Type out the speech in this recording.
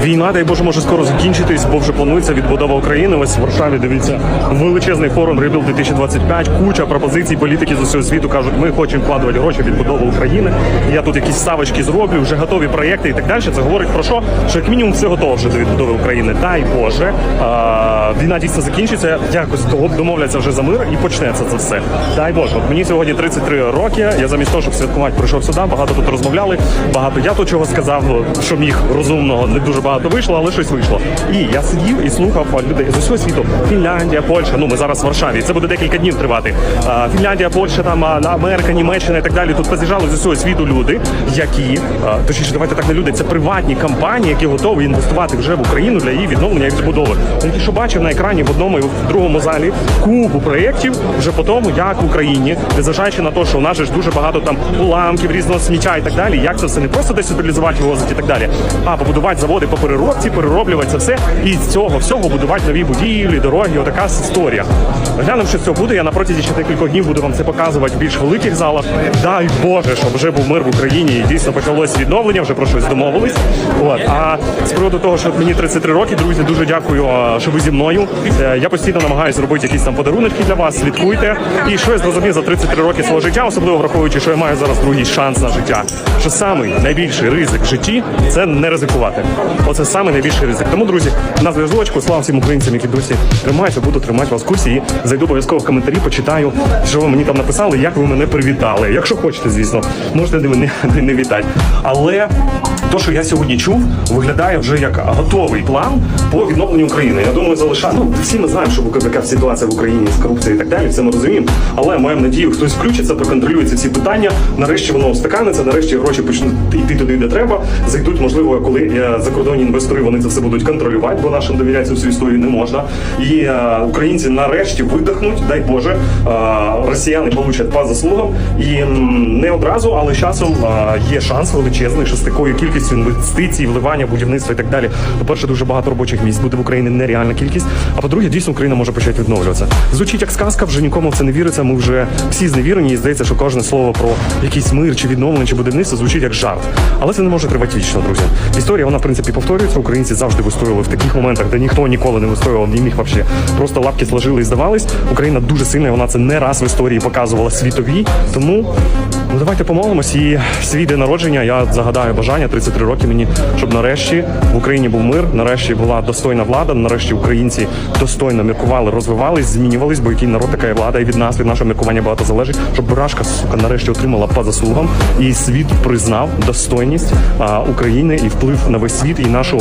Війна, дай Боже, може скоро закінчитись, бо вже планується відбудова України. Ось в Варшаві дивіться величезний форум Rebuild 2025, куча пропозицій. Політики з усього світу кажуть, ми хочемо вкладувати гроші в відбудову України. Я тут якісь ставочки зроблю, вже готові проєкти і так далі. Це говорить про що? Що як мінімум все готово вже до відбудови України. Дай Боже, а, війна дійсно закінчиться. Якось того домовляться вже за мир і почнеться це все. Дай Боже, от мені сьогодні 33 роки. Я замість того, щоб святкувати, прийшов сюди. Багато тут розмовляли. Багато я тут чого сказав, що міг розумного. Не дуже багато вийшло, але щось вийшло. І я сидів і слухав людей з усього світу. Фінляндія, Польща. Ну ми зараз в Варшаві. Це буде декілька днів тривати. Фінляндія, Польща, там Америка, Німеччина і так далі. Тут поз'їжджали з усього світу люди, які точніше, давайте так не люди. Це приватні компанії, які готові інвестувати вже в Україну для її відновлення і відбудови. Я тільки що бачив на екрані в одному і в другому залі купу проєктів вже по тому, як в Україні, незважаючи на те, що у нас ж дуже багато там уламків, різного сміття і так далі. Як це все не просто десь утилізувати, вивозити і так далі, а побудувати заводи по переробці, перероблювати це все і з цього всього будувати нові будівлі, дороги. Отака історія. Глянемо, що цього буде. Я на протязі ще декількох днів буду вам це показувати в більш великих залах. Дай Боже, щоб вже був мир в Україні і дійсно почалось відновлення, вже про щось домовились. От а з приводу того, що мені 33 роки, друзі, дуже дякую, що ви зі мною. Е, Я постійно намагаюся зробити якісь там подарунки для вас. Слідкуйте. І що я зрозумів за 33 роки свого життя, особливо враховуючи, що я маю зараз другий шанс на життя. Що самий найбільший ризик в житті це не ризикувати. Оце самий найбільший ризик. Тому, друзі, на зв'язочку, слава всім українцям, які досі тримаються, буду тримати вас в курсі і зайду обов'язково в коментарі, почитаю, що ви мені там написали, як ви мене привітали. Якщо хочете, звісно, можете не, не, не вітати. Але то, що я сьогодні чув, виглядає вже як готовий план по відновленню України. Я думаю, залишати. Ну, всі ми знаємо, що яка ситуація в Україні з корупцією і так далі. Все ми розуміємо. Але маємо надію, хтось включиться, проконтролює ці питання. Нарешті воно стаканиться, нарешті гроші почнуть йти туди, де треба. Зайдуть, можливо, коли е, закордонні інвестори вони це все будуть контролювати, бо нашим довіряти всю історію не можна. І е, українці нарешті видихнуть, дай Боже, е, росіяни получать по заслугам. І не одразу, але часом е, є шанс величезний, що з такою кількістю інвестицій, вливання, будівництва і так далі. По-перше, дуже багато робочих місць буде в Україні нереальна кількість. А по-друге, дійсно Україна може почати відновлюватися. Звучить як сказка, вже нікому в це не віриться. Ми вже всі зневірені, і здається, що кожне слово про якийсь мир чи відновлення чи будівництво звучить як жарт. Але це не може тривати вічно, друзі. Історія вона в принципі повторюється. Українці завжди вистоювали в таких моментах, де ніхто ніколи не вистоював, не міг вообще. Просто лапки сложили і здавались. Україна дуже сильна, і вона це не раз в історії показувала світовій. Тому ну давайте помолимось. І свій день народження я загадаю бажання 33 роки мені, щоб нарешті в Україні був мир, нарешті була достойна влада, нарешті українці достойно міркували, розвивались, змінювались, бо який народ така є влада, і від нас, від нашого міркування багато залежить, щоб Бурашка, сука, нарешті отримала по заслугам, і світ признав достойність а, України і вплив на весь світ і нашу